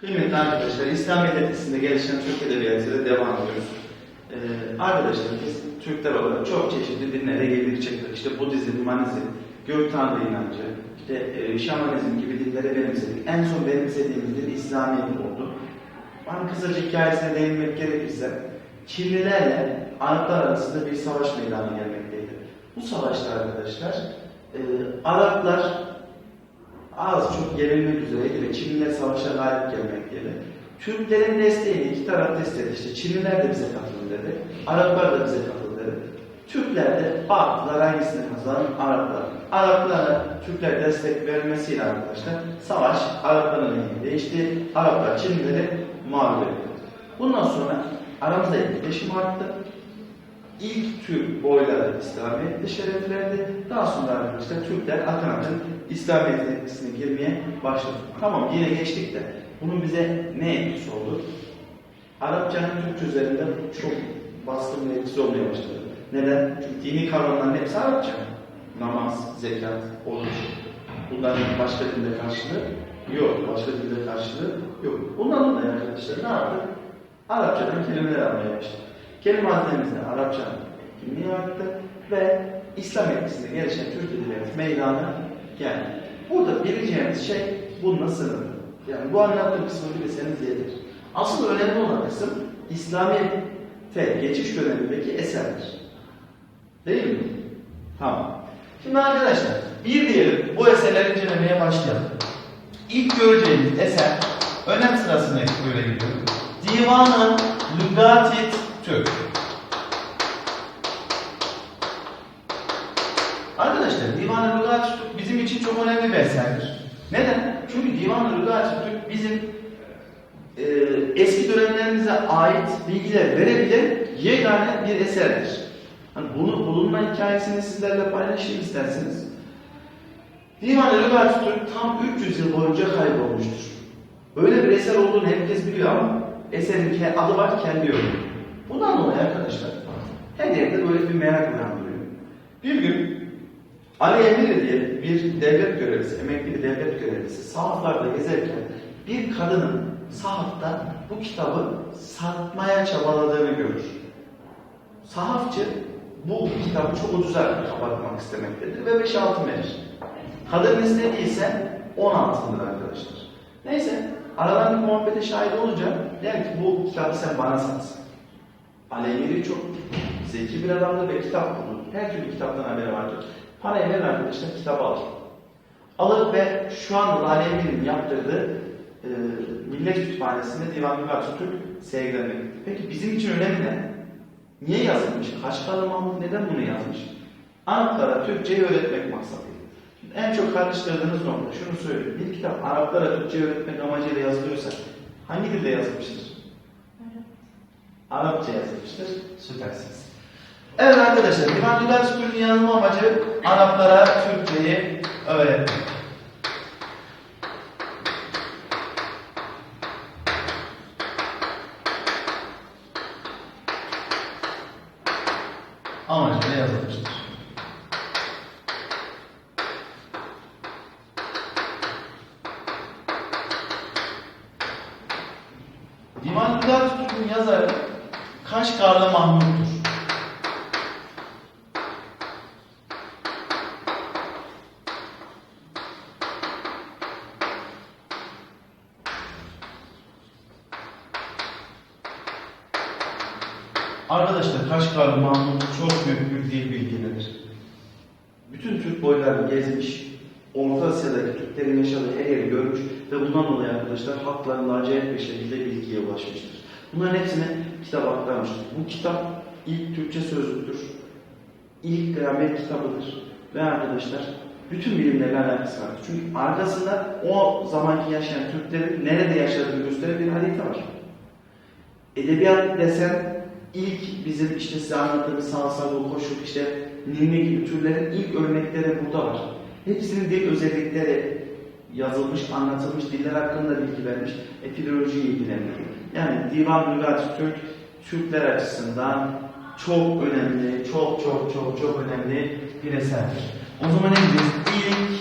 Kıymetli arkadaşlar, İslamiyet etkisinde gelişen Türk Edebiyatı'yla devam ediyoruz. Ee, arkadaşlar biz Türkler olarak çok çeşitli dinlere çıktık. İşte Budizm, Humanizm, Gök Tanrı inancı, işte e, Şamanizm gibi dinlere benimsedik. En son benimsediğimiz din İslamiyet oldu. Ben kısaca hikayesine değinmek gerekirse, Çinlilerle Araplar arasında bir savaş meydana gelmekteydi. Bu savaşta arkadaşlar, e, Araplar az çok yenilmek üzereydi ve Çinliler savaşa galip gelmekteydi. Türklerin desteğini iki taraf destekledi. İşte Çinliler de bize katılın dedi. Araplar da bize katılın dedi. Türkler de baktılar hangisini kazanan Araplar. Araplara Türkler destek vermesiyle arkadaşlar savaş Arapların lehine değişti. Araplar Çinlileri mağlup etti. Bundan sonra aramızda etkileşim arttı. İlk Türk boyları İslamiyet'te şereflendi. Daha sonra arkadaşlar Türkler akın akın İslamiyet etkisine girmeye başladı. Tamam yine geçtik de bunun bize ne etkisi oldu? Arapçanın Türkçe üzerinde çok baskın bir etkisi olmaya başladı. Neden? Çünkü dini kavramların hepsi Arapça. Namaz, zekat, oruç. Bunların başka dilde karşılığı yok. Başka dilde karşılığı yok. Bundan dolayı arkadaşlar ne yaptık? Arapçadan kelimeler almaya başladık. Kelime hazinemizde Arapça kimliği arttı ve İslam etkisinde gelişen Türk Edebiyatı meydana geldi. Burada bileceğimiz şey bununla sınırlı. Yani bu anlattığım kısmı bilirseniz yeter. Asıl önemli olan kısım İslamiyet'e geçiş dönemindeki eserler. Değil mi? Tamam. Şimdi arkadaşlar bir diyelim bu eserleri incelemeye başlayalım. İlk göreceğimiz eser önem sırasında böyle gidiyor. Divanı Lügatit Türk. Arkadaşlar Divan-ı Lügat-ı Önemli bir eserdir. Neden? Çünkü Divan-ı Lügat-ı Türk bizim e, eski dönemlerimize ait bilgiler verebilen yegane bir eserdir. Hani bunu bulunma hikayesini sizlerle paylaşayım isterseniz. Divan-ı Lügat-ı Türk tam 300 yıl boyunca kaybolmuştur. Öyle bir eser olduğunu herkes biliyor ama eserin adı var kendi yolu. Bundan dolayı arkadaşlar her yerde böyle bir merak uyandırıyor. Bir gün Ali Emiri diye bir devlet görevlisi, emekli bir devlet görevlisi sahaflarda gezerken bir kadının sahafta bu kitabı satmaya çabaladığını görür. Sahafçı bu kitabı çok ucuza kapatmak istemektedir ve 5 altın verir. Kadının istediği ise 10 altındır arkadaşlar. Neyse aradan bir muhabbete şahit olunca der ki bu kitabı sen bana sat. Ali Emiri çok zeki bir adamdı ve kitap bulur. Her türlü kitaptan haberi vardır. Parayı veren arkadaşlar kitabı alır. Alır ve şu anda Ali Emir'in yaptırdığı e, Millet Kütüphanesi'nde Divan Mülk Türk sergilenmektedir. Peki bizim için önemli ne? Niye yazılmış? Haçkalı Mahmut neden bunu yazmış? Araplara Türkçeyi öğretmek maksadıyla. En çok karıştırdığınız nokta şunu söyleyeyim. Bir kitap Araplara Türkçe öğretmek amacıyla yazılıyorsa hangi dilde yazılmıştır? Arapça yazılmıştır. Süpersiniz. Evet arkadaşlar, Divan Lügat Türk'ün yazma amacı Araplara Türkçeyi öğretmek. Amacıyla yazılmıştır. Divan Lügat Türk'ün yazarı Kaşgarlı Mahmut'tur. Arkadaşlar Kaşgarlı Mahmut çok büyük bir dil bilginidir. Bütün Türk boylarını gezmiş, Orta Asya'daki Türklerin yaşadığı her yeri görmüş ve bundan dolayı arkadaşlar haklarında acayip bir şekilde bilgiye ulaşmıştır. Bunların hepsini kitap aktarmıştır. Bu kitap ilk Türkçe sözlüktür. İlk gramer kitabıdır. Ve arkadaşlar bütün bilimlerle alakası var. Çünkü arkasında o zamanki yaşayan Türklerin nerede yaşadığını gösteren bir harita var. Edebiyat desen ilk bizim işte size anlattığımız salsalı, koşuk, işte ninni gibi türlerin ilk örnekleri burada var. Hepsinin dil özellikleri yazılmış, anlatılmış, diller hakkında bilgi vermiş, etimoloji ilgileniyor. Yani Divan Lügat Türk, Türkler açısından çok önemli, çok çok çok çok önemli bir eserdir. O zaman ne diyeceğiz? İlk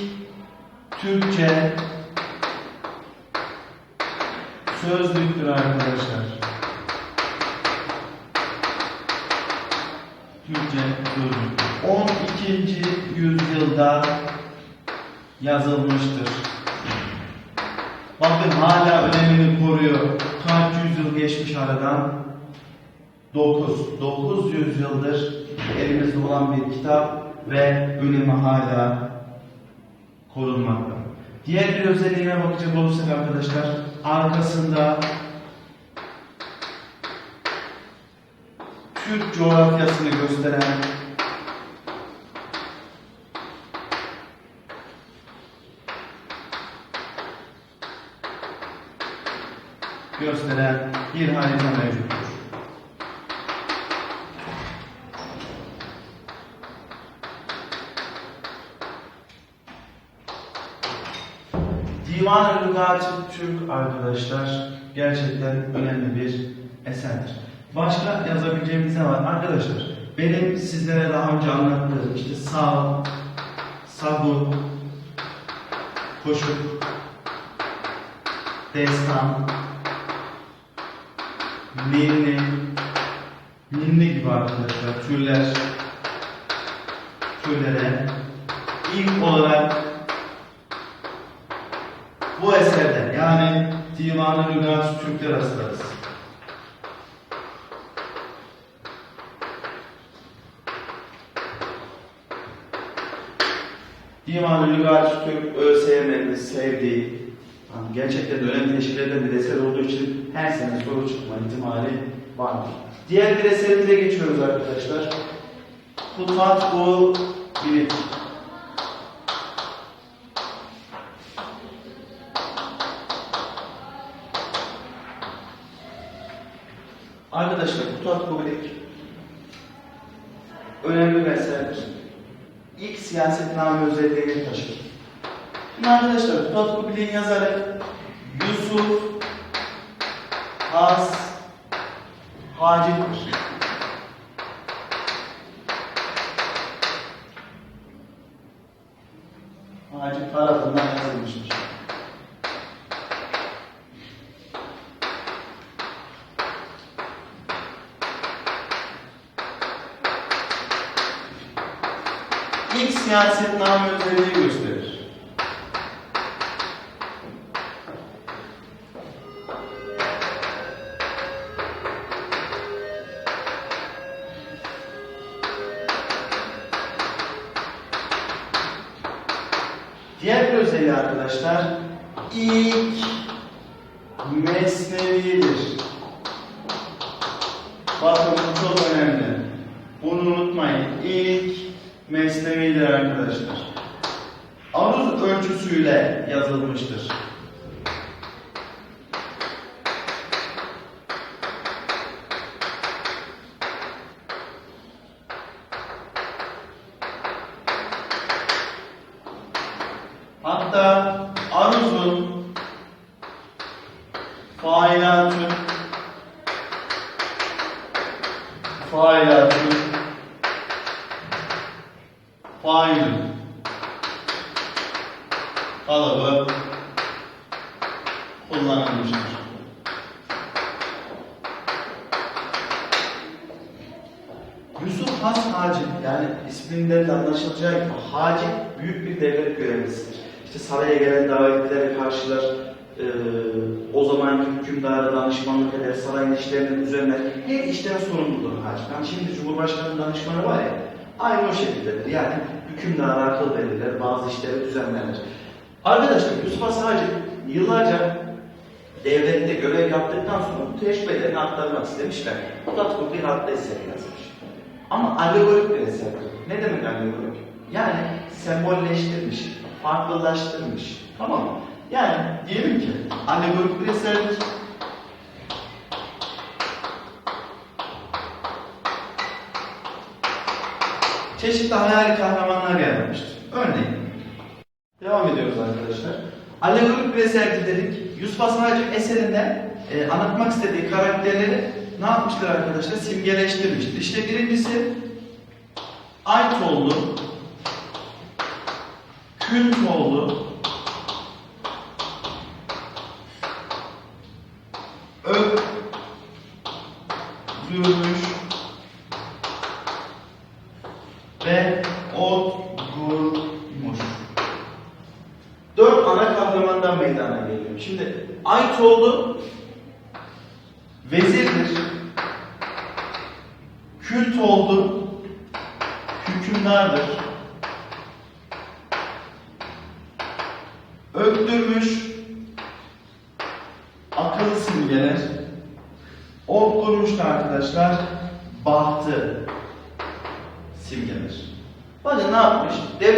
Türkçe sözlüktür arkadaşlar. Türkçe sözlük. 12. yüzyılda yazılmıştır. Bakın hala önemini koruyor. Kaç yüzyıl geçmiş aradan? 9. 900 yıldır elimizde olan bir kitap ve önemi hala korunmakta. Diğer bir özelliğine bakacak olursak arkadaşlar, arkasında Türk coğrafyasını gösteren gösteren bir harita mevcuttur. Divan-ı Lügat-ı Türk arkadaşlar gerçekten önemli bir eserdir. Başka yazabileceğimiz ne var? Arkadaşlar benim sizlere daha önce anlattığım işte sağ, sabu, koşuk, destan, ninni, ninni gibi arkadaşlar türler, türlere ilk olarak bu eserden yani Divan-ı Lügat Türkler rastlarız. Divan-ı Lügat Türk ÖSYM'nin sevdiği, yani gerçekten de önemli teşkil eden bir eser olduğu için her sene soru çıkma ihtimali vardır. Diğer bir eserimize geçiyoruz arkadaşlar. Kutat bu bilim. Arkadaşlar Kutat Kubilik önemli bir eserdir. İlk siyasetname özelliğini taşır. Şimdi arkadaşlar Kutat Kubilik'in yazarı Yusuf Has Hacı'dır. Arkadaşlar ilk isminden de anlaşılacağı gibi Hacı büyük bir devlet görevlisidir. İşte saraya gelen davetlileri karşılar, eee, o zamanki hükümdara danışmanlık eder, sarayın işlerini düzenler. Her işten sorumludur Hacı. Yani şimdi Cumhurbaşkanı danışmanı var ya, aynı o şekildedir. Yani hükümdara akıl verirler, bazı işleri düzenlenir. Arkadaşlar Yusuf Hacı yıllarca devlette görev yaptıktan sonra bu tecrübelerini aktarmak istemişler. Bu da bir adlı eser yazmış. Ama alegorik bir eserdir. Ne demek alegorik? Yani sembolleştirmiş, farklılaştırmış. Tamam mı? Yani diyelim ki alegorik bir eserdir. Çeşitli hayali kahramanlar yaratmıştır. Örneğin Devam ediyoruz arkadaşlar. Alegorik bir eserdir dedik. Yusuf Hasan Hacı eserinde e, anlatmak istediği karakterleri ne yapmıştır arkadaşlar? Simgeleştirmiştir. İşte birincisi Aytollu, Küntoğlu, Öldürmüş ve Odgurmuş. Dört ana kahramandan meydana geliyor. Şimdi Aytollu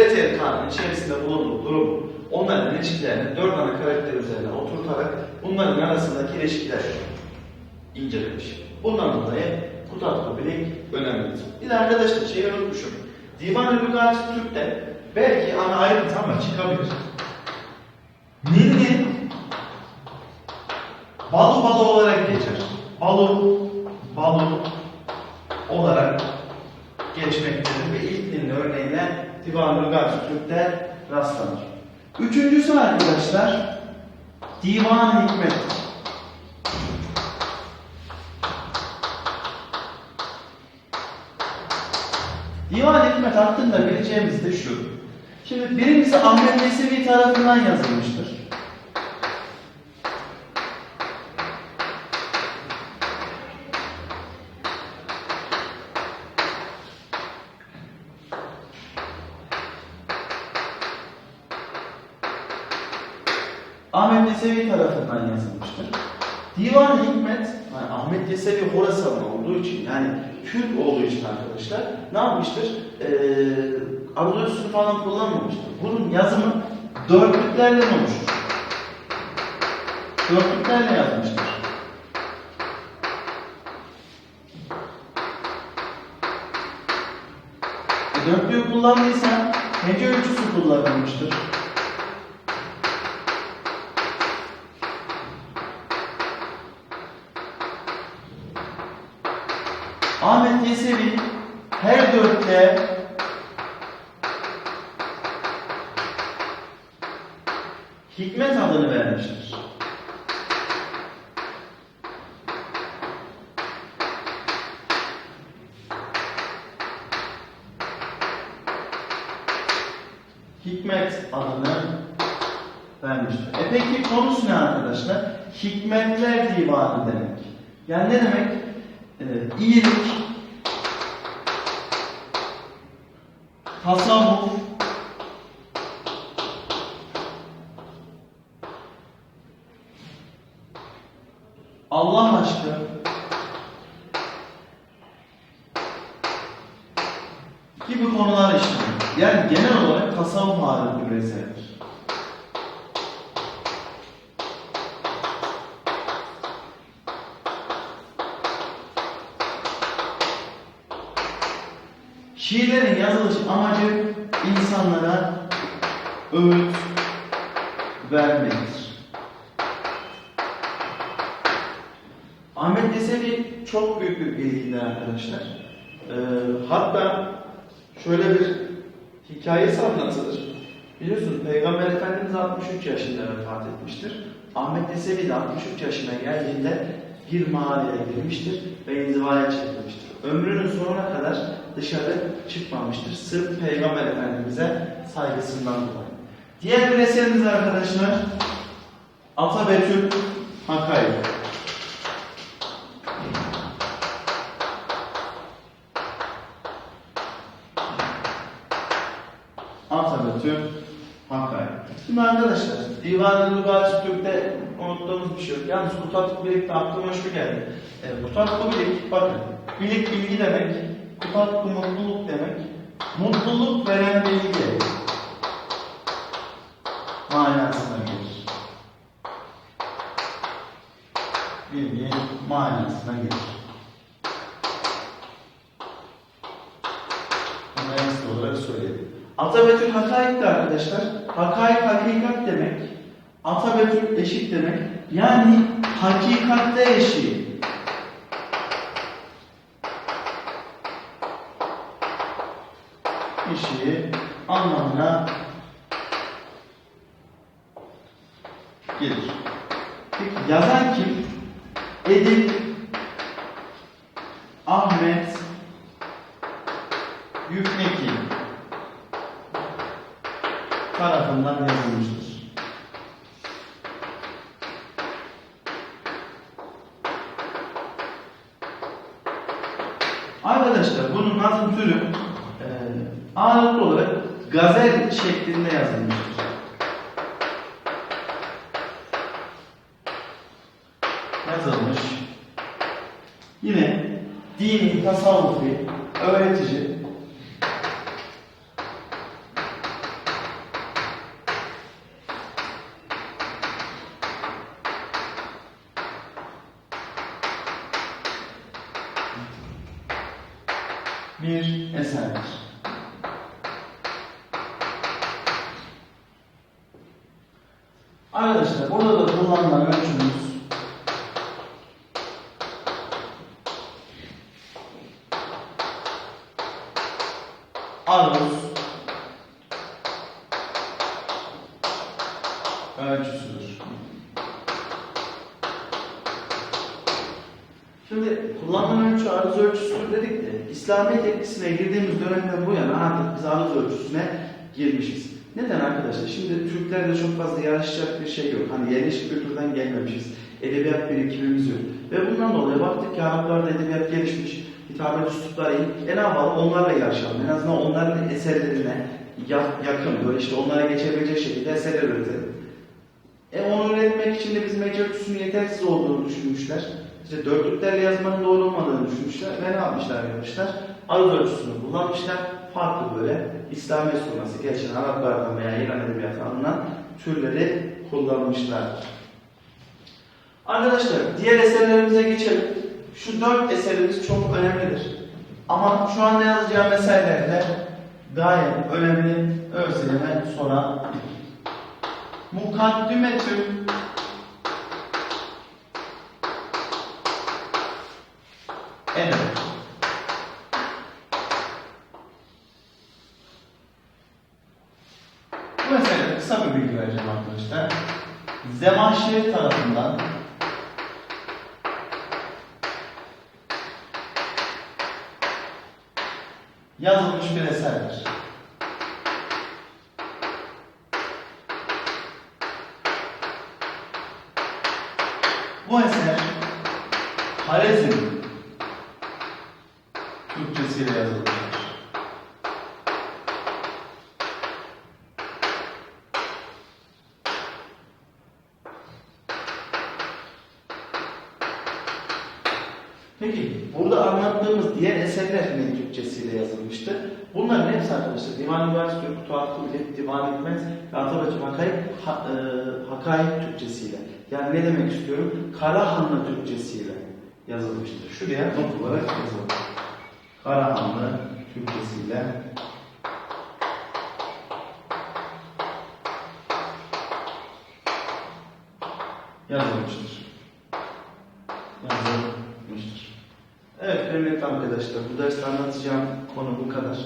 Devlet erkanının içerisinde bulunduğu durum onların ilişkilerini dört ana karakter üzerine oturtarak bunların arasındaki ilişkiler incelemiş. Bundan dolayı Kutat Kubilik önemlidir. Bir de arkadaşlar şeyi unutmuşum. Divan-ı Lügat Türk'te belki ana ayrıntı ama çıkabilir. Ninni Balu balu olarak geçer. Balu, balu olarak geçmektedir ve ilk ninni örneğine Divan-ı Türk'te rastlanır. Üçüncüsü arkadaşlar Divan-ı Hikmet. Divan-ı Hikmet hakkında bileceğimiz de şu. Şimdi birincisi Ahmet Yesevi tarafından yazılmıştır. Ahmet Yesevi tarafından yazılmıştır. Divan-ı Hikmet, yani Ahmet Yesevi Horasanlı olduğu için yani Kürt olduğu için arkadaşlar ne yapmıştır? Ee, Anadolu falan kullanmamıştır. Bunun yazımı dörtlüklerden oluşur. Dörtlüklerle yazmıştır. E, dörtlüğü kullandıysa hece ölçüsü kullanılmıştır. Yesevi her dörtte hikmet adını vermiştir. Hikmet adını vermiştir. E peki konusu ne arkadaşlar? Hikmetler divanı demek. Yani ne demek? Ee, iyilik, tasavvuf, Allah aşkı, gibi konular işliyor. Yani genel olarak tasavvuf ağırlıklı bir eserdir. Şiirlerin yazılış amacı insanlara öğüt vermektir. Ahmet Yesevi çok büyük bir bilgidir arkadaşlar. Ee, hatta şöyle bir hikayesi anlatılır. Biliyorsunuz Peygamber Efendimiz 63 yaşında vefat etmiştir. Ahmet Yesevi de 63 yaşına geldiğinde bir mağaraya girmiştir ve inzivaya çekilmiştir. Ömrünün sonuna kadar dışarı çıkmamıştır. Sırf Peygamber Efendimiz'e saygısından dolayı. Diğer bir eserimiz arkadaşlar Atabetül Hakayı. Atabetül Hakayı. Şimdi arkadaşlar Divan-ı Lügat Türk'te unuttuğumuz bir şey yok. Yalnız kutatlık birlikte aklıma şu geldi. E, kutatlı birlik, bakın bilik bilgi demek, kutatlı mutluluk demek, mutluluk veren bilgi manasına gelir. Bilgi manasına gelir. Bunu en olarak söyledim. Atabetül hakaik de arkadaşlar, hakaik hakikat demek, atabetül eşik demek, yani hakikatte eşiği. Eşiği anlamına gelir. Peki yazan kim? Edip Ahmet Yükneki tarafından yazılmıştır. Arkadaşlar bunun nazım türü e, ağırlıklı olarak gazel şeklinde yazılmıştır. Yazılmış. Yine dini, tasavvufi, öğretici, bir eserdir. Arkadaşlar burada da kullanılan ölçümüz aruz ölçüsüdür. Şimdi kullanılan ölçü arız ölçüsüdür dedik de İslamiyet etkisine girdiğimiz dönemden bu yana artık biz arız ölçüsüne girmişiz. Arkadaşlar? Şimdi Türklerde çok fazla yarışacak bir şey yok. Hani yerleşik kültürden gelmemişiz. Edebiyat birikimimiz yok. Ve bundan dolayı baktık ki Araplarda edebiyat gelişmiş. Hitabet üslupları iyi. E ne? Onlarla yarışalım. En azından onların eserlerine ya- yakın, böyle işte onlara geçebilecek şekilde eserler üretelim. E onu üretmek için de biz mecra ölçüsünün yetersiz olduğunu düşünmüşler. İşte dörtlüklerle yazmanın doğru olmadığını düşünmüşler ve ne yapmışlar yapmışlar? Aruz ölçüsünü kullanmışlar. Farklı böyle İslamiyet sonrası geçen Araplardan veya İran edebiyatı türleri kullanmışlardır. Arkadaşlar diğer eserlerimize geçelim. Şu dört eserimiz çok önemlidir. Ama şu anda yazacağım eserlerde gayet önemli ÖSYM sorabilir. Mukaddümetü Evet. Bu meselede kısa bir bilgi vereceğim arkadaşlar. Zemahşeri tarafından yazılmış bir eserdir. Bu eser Harezm Türkçesiyle yazılmıştır. Peki burada anlattığımız diğer eserler ne Türkçesiyle yazılmıştı? Bunların hepsi arkadaşlar Divan-ı Üniversitesi Kutuatı Millet Divan Hikmet ve Hakayık ha, e, Hakayık Türkçesiyle. Yani ne demek istiyorum? Karahanlı Türkçesiyle yazılmıştır. Şuraya not olarak yazalım. Karahanlı Türkçesiyle yazılmıştır. Yazılmıştır. Evet kıymetli arkadaşlar bu derste anlatacağım konu bu kadar.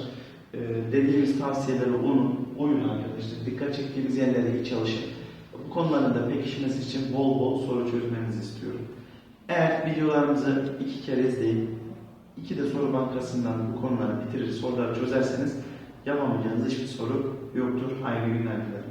Ee, dediğimiz tavsiyeleri unun, uyun arkadaşlar. Dikkat çektiğimiz yerlere iyi çalışın. Bu konuların da pekişmesi için bol bol soru çözmenizi istiyorum. Eğer videolarımızı iki kere izleyip iki de soru bankasından bu konuları bitirir, soruları çözerseniz yapamayacağınız hiçbir soru yoktur. Hayırlı günler dilerim.